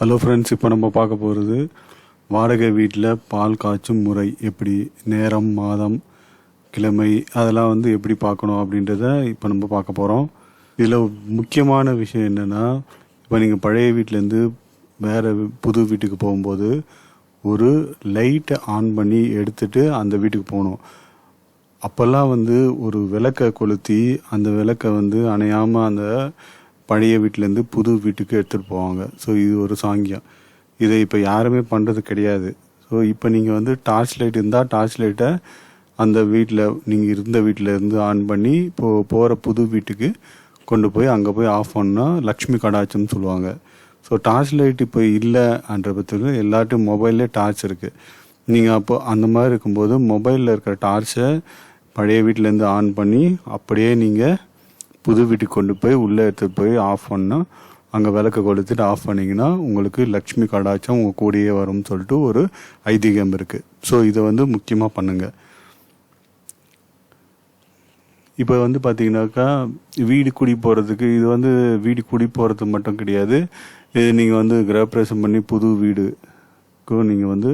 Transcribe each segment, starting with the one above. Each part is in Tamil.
ஹலோ ஃப்ரெண்ட்ஸ் இப்போ நம்ம பார்க்க போகிறது வாடகை வீட்டில் பால் காய்ச்சும் முறை எப்படி? நேரம் மாதம் கிழமை அதெல்லாம் வந்து எப்படி பார்க்கணும் அப்படின்றத இப்போ நம்ம பார்க்க போகிறோம் இதில் முக்கியமான விஷயம் என்னென்னா இப்போ நீங்கள் பழைய வீட்டிலேருந்து வேறு புது வீட்டுக்கு போகும்போது ஒரு லைட்டை ஆன் பண்ணி எடுத்துட்டு அந்த வீட்டுக்கு போகணும். அப்போல்லாம் வந்து ஒரு விளக்கை கொளுத்தி அந்த விளக்கை வந்து அணையாமல் அந்த பழைய வீட்டிலேருந்து புது வீட்டுக்கு எடுத்துகிட்டு போவாங்க. ஸோ இது ஒரு சாங்கியம். இதை இப்போ யாருமே பண்ணுறது கிடையாது. ஸோ இப்போ நீங்கள் வந்து டார்ச் லைட் இருந்தால் டார்ச் லைட்டை அந்த வீட்டில் நீங்கள் இருந்த வீட்டில் இருந்து ஆன் பண்ணி இப்போது போகிற புது வீட்டுக்கு கொண்டு போய் அங்கே போய் ஆஃப் பண்ணால் லக்ஷ்மி கடாச்சம்னு சொல்லுவாங்க. ஸோ டார்ச் லைட் இப்போ இல்லைன்ற பட்சத்தில் எல்லாட்டும் மொபைல்லே டார்ச் இருக்குது நீங்கள் அப்போ அந்த மாதிரி இருக்கும்போது மொபைலில் இருக்கிற டார்ச்சை பழைய வீட்டிலேருந்து ஆன் பண்ணி அப்படியே நீங்கள் புது வீட்டுக்கு கொண்டு போய் உள்ளே எடுத்துகிட்டு போய் ஆஃப் பண்ணால் அங்கே விளக்க கொளுத்துட்டு ஆஃப் பண்ணிங்கன்னா உங்களுக்கு லக்ஷ்மி கடாச்சம் உங்கள் கூடயே வரும்னு சொல்லிட்டு ஒரு ஐதீகம் இருக்குது ஸோ இதை வந்து முக்கியமாக பண்ணுங்கள் இப்போ வந்து பார்த்தீங்கன்னாக்கா வீடு குடி போகிறதுக்கு இது வந்து வீடு குடி போகிறது மட்டும் கிடையாது. இது நீங்கள் வந்து கிரகப்பிரவேசம் பண்ணி புது வீடுக்கும் நீங்கள் வந்து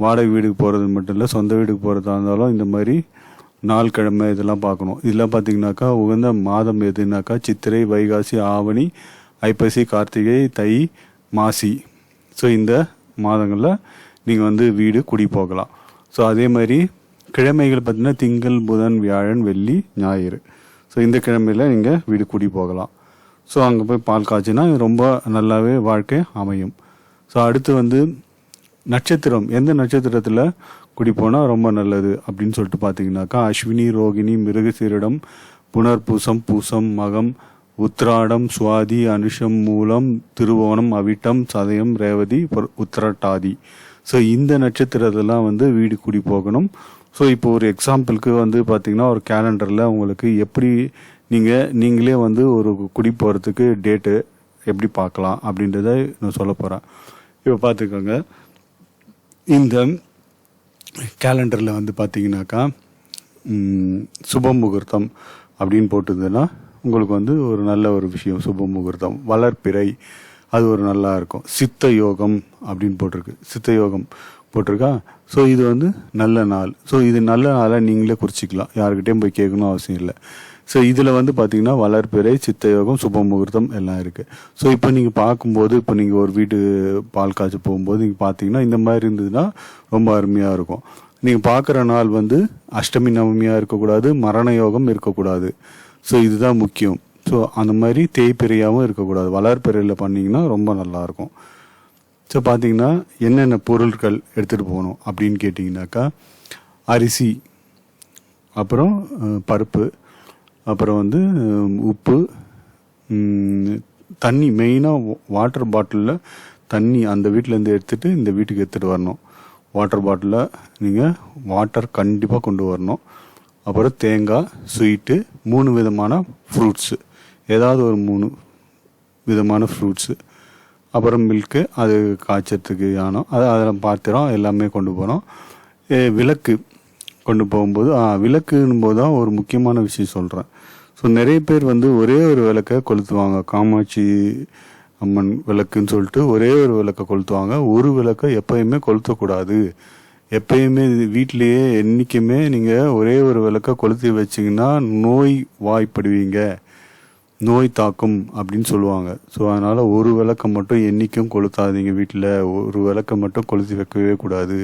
வாடகை வீடுக்கு போகிறது மட்டும் இல்லை சொந்த வீடுக்கு போகிறதா இருந்தாலும் இந்த மாதிரி நாள் கிழமை இதெல்லாம் பார்க்கணும். இதெல்லாம் பார்த்தீங்கன்னாக்கா உகந்த மாதம் எதுனாக்கா சித்திரை வைகாசி ஆவணி ஐப்பசி கார்த்திகை தை மாசி. ஸோ இந்த மாதங்களில் நீங்கள் வந்து வீடு குடி போகலாம். ஸோ அதே மாதிரி கிழமைகள் பார்த்தீங்கன்னா திங்கள் புதன் வியாழன் வெள்ளி ஞாயிறு. ஸோ இந்த கிழமையில் நீங்கள் வீடு குடி போகலாம். ஸோ அங்கே போய் பால் காய்ச்சினா ரொம்ப நல்லாவே வாழ்க்கை அமையும். ஸோ அடுத்து வந்து நட்சத்திரம் எந்த நட்சத்திரத்தில் குடி போனால் ரொம்ப நல்லது அப்படின்னு சொல்லிட்டு பார்த்தீங்கன்னாக்கா அஸ்வினி ரோகிணி மிருகசீரிடம் புனர்பூசம் பூசம் மகம் உத்ராடம் சுவாதி அனுஷம் மூலம் திருவோணம் அவிட்டம் சதயம் ரேவதி உத்திரட்டாதி. ஸோ இந்த நட்சத்திரத்தெல்லாம் வந்து வீடு குடி போகணும். ஸோ இப்போ ஒரு எக்ஸாம்பிளுக்கு வந்து பார்த்தீங்கன்னா ஒரு கேலண்டரில் உங்களுக்கு எப்படி நீங்கள் நீங்களே வந்து ஒரு குடி போகிறதுக்கு டேட்டு எப்படி பார்க்கலாம் அப்படின்றத நான் சொல்ல போகிறேன் இப்போ பார்த்துக்கோங்க இந்த கேலண்டரில் வந்து பார்த்தீங்கன்னாக்கா சுப முகூர்த்தம் அப்படின்னு போட்டுருந்ததுன்னா உங்களுக்கு வந்து ஒரு நல்ல ஒரு விஷயம் சுப முகூர்த்தம் வளர்ப்பிறை அது ஒரு நல்லா இருக்கும். சித்த யோகம் அப்படின்னு போட்டிருக்கு. சித்த யோகம் போட்டிருக்கா? ஸோ இது வந்து நல்ல நாள். ஸோ இது நல்ல நாளாக நீங்களே குறிச்சிக்கலாம். யாருக்கிட்டேயும் போய் கேட்கணும் அவசியம் இல்லை. ஸோ இதில் வந்து பார்த்தீங்கன்னா வளர்ப்பிறை சித்தயோகம் சுப முகூர்த்தம் எல்லாம் இருக்குது ஸோ இப்போ நீங்கள் பார்க்கும்போது இப்போ நீங்கள் ஒரு வீட்டு பால் காய்ச்சி போகும்போது நீங்கள் பார்த்தீங்கன்னா இந்த மாதிரி இருந்ததுன்னா ரொம்ப அருமையாக இருக்கும். நீங்கள் பார்க்குற நாள் வந்து அஷ்டமி நவமியாக இருக்கக்கூடாது மரண யோகம் இருக்கக்கூடாது. ஸோ இதுதான் முக்கியம். ஸோ அந்த மாதிரி தேய்பிரையாகவும் இருக்கக்கூடாது. வளர்ப்பிறையில் பண்ணிங்கன்னா ரொம்ப நல்லாயிருக்கும் ஸோ பார்த்தீங்கன்னா என்னென்ன பொருட்கள் எடுத்துகிட்டு போகணும் அப்படின்னு கேட்டிங்கனாக்கா அரிசி அப்புறம் பருப்பு அப்புறம் வந்து உப்பு தண்ணி மெயினாக வாட்டர் பாட்டிலில் தண்ணி அந்த வீட்டிலேருந்து எடுத்துகிட்டு இந்த வீட்டுக்கு எடுத்துகிட்டு வரணும். வாட்டர் பாட்டிலில் நீங்கள் வாட்டர் கண்டிப்பாக கொண்டு வரணும். அப்புறம் தேங்காய் ஸ்வீட்டு மூணு விதமான ஃப்ரூட்ஸு ஏதாவது ஒரு மூணு விதமான ஃப்ரூட்ஸு அப்புறம் மில்க்கு அது காய்ச்சறதுக்கு யானம். அது அதெல்லாம் பாத்திரம் எல்லாமே கொண்டு போகிறோம் விளக்கு கொண்டு போகும்போது விளக்குன்னும் போது தான் ஒரு முக்கியமான விஷயம் சொல்கிறேன் ஸோ நிறைய பேர் வந்து ஒரே ஒரு விளக்கை கொளுத்துவாங்க. காமாட்சி அம்மன் விளக்குன்னு சொல்லிட்டு ஒரே ஒரு விளக்கை கொளுத்துவாங்க. ஒரு விளக்கை எப்பயுமே கொளுத்தக்கூடாது. எப்பயுமே வீட்டிலேயே என்றைக்குமே நீங்கள் ஒரே ஒரு விளக்கை கொளுத்தி வச்சிங்கன்னா நோய் வாய்ப்படுவீங்க. நோய் தாக்கும் அப்படின்னு சொல்லுவாங்க. ஸோ அதனால் ஒரு விளக்கை மட்டும் என்றைக்கும் கொளுத்தாதீங்க வீட்டில். ஒரு விளக்கை மட்டும் கொளுத்தி வைக்கவே கூடாது.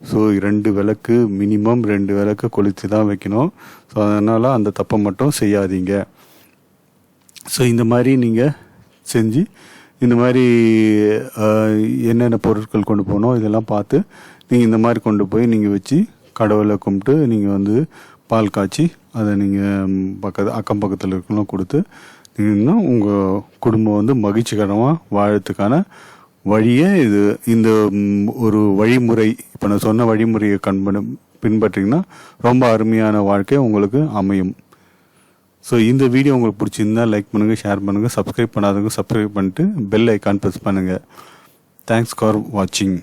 ஸோ ரெண்டு விளக்கு மினிமம் ரெண்டு விளக்கு கொளுத்தி தான் வைக்கணும். ஸோ அதனால் அந்த தப்பை மட்டும் செய்யாதீங்க. ஸோ இந்த மாதிரி நீங்கள் செஞ்சு இந்த மாதிரி என்னென்ன பொருட்கள் கொண்டு போகணும் இதெல்லாம் பார்த்து நீங்கள் இந்த மாதிரி கொண்டு போய் நீங்கள் வச்சு கடவுளை கும்பிட்டு நீங்கள் வந்து பால் காய்ச்சி அதை நீங்கள் பக்கத்து அக்கம் பக்கத்தில் இருக்கலாம் கொடுத்து நீங்கள் உங்கள் குடும்பம் வந்து மகிழ்ச்சிகரமாக வாழறதுக்கான வழியே இது இந்த ஒரு வழிமுறை இப்போ நான் சொன்ன வழிமுறையை கண்பண பின்பற்றிங்கன்னா ரொம்ப அருமையான வாழ்க்கை உங்களுக்கு அமையும். ஸோ இந்த வீடியோ உங்களுக்கு பிடிச்சிருந்தா லைக் பண்ணுங்கள் ஷேர் பண்ணுங்கள் சப்ஸ்கிரைப் பண்ணாதவங்க சப்ஸ்கிரைப் பண்ணிட்டு பெல் ஐக்கான் ப்ரெஸ் பண்ணுங்கள் தேங்க்ஸ் ஃபார் வாட்சிங்